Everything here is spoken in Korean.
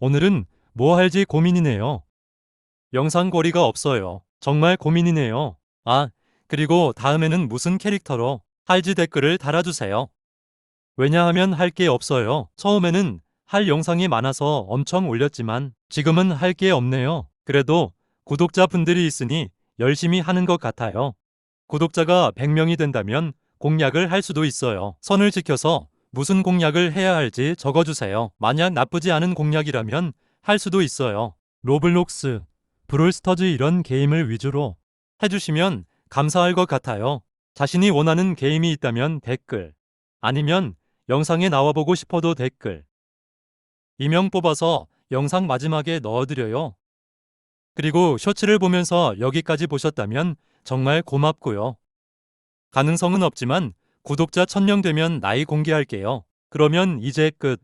오늘은 뭐 할지 고민이네요. 영상 거리가 없어요. 정말 고민이네요. 아, 그리고 다음에는 무슨 캐릭터로 할지 댓글을 달아주세요. 왜냐하면 할 게 없어요. 처음에는 할 영상이 많아서 엄청 올렸지만 지금은 할 게 없네요. 그래도 구독자분들이 있으니 열심히 하는 것 같아요. 구독자가 100명이 된다면 공약을 할 수도 있어요. 선을 지켜서 무슨 공약을 해야 할지 적어주세요. 만약 나쁘지 않은 공약이라면 할 수도 있어요. 로블록스, 브롤스터즈 이런 게임을 위주로 해주시면 감사할 것 같아요. 자신이 원하는 게임이 있다면 댓글, 아니면 영상에 나와보고 싶어도 댓글. 이명 뽑아서 영상 마지막에 넣어드려요. 그리고 쇼츠를 보면서 여기까지 보셨다면 정말 고맙고요. 가능성은 없지만 구독자 1000명 되면 나이 공개할게요. 그러면 이제 끝.